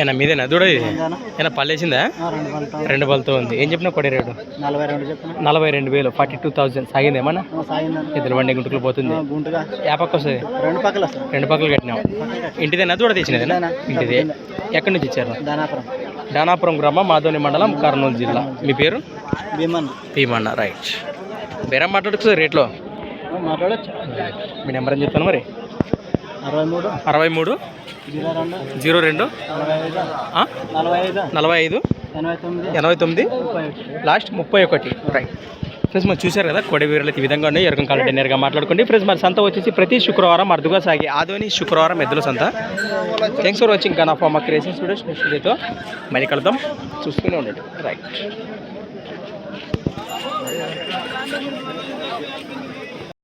ఏనా మీదేనా? దూడ ఇది. ఏనా పల్లేసిందా రెండు పళ్ళతో ఉంది. ఏం చెప్పినా కొడే రేటు? నలభై రెండు చెప్పిన. నలభై రెండు వేలు ఫార్టీ టూ థౌసండ్ సాగింది ఏమన్నా? ఇద్దరు బండి గుంటుకులు పోతుంది. ఏ వస్తుంది? రెండు పక్కలు రెండు పక్కలు కట్టినాం. ఇంటిదేనా? దూడ తెచ్చినదేనా? ఇంటిదే. ఎక్కడి నుంచి ఇచ్చారు దానాపురం. దానాపురం గ్రామం మాధోని మండలం కర్నూలు జిల్లా. మీ పేరు? భీమన్ భీమన్న రైట్ బేరం మాట్లాడుతుంది రేట్లో? మాట్లాడచ్చు. మీ నెంబర్ ఏం చెప్తాను మరి? అరవై మూడు అరవై మూడు జీరో రెండు. నలభై ఐదు ఎనభై తొమ్మిది. లాస్ట్ ముప్పై ఒకటి. రైట్ ఫ్రెండ్స్ మనం చూశారు కదా కొడ వీరులు ఈ విధంగా ఉన్నాయి. ఎరకం కాలం డిన్నర్గా మాట్లాడుకోండి. ఫ్రెండ్స్ మరి సంత వచ్చేసి ప్రతి శుక్రవారం అర్థగా సాగి ఆదోని శుక్రవారం ఎద్దుల సంత. థ్యాంక్స్ ఫర్ వాచింగ్ కనా ఫర్ మా స్టూడెంట్స్ వీడియోస్ నెక్స్ట్ వీడియోతో మళ్ళీ కలుద్దాం. చూస్తూనే ఉండండి. రైట్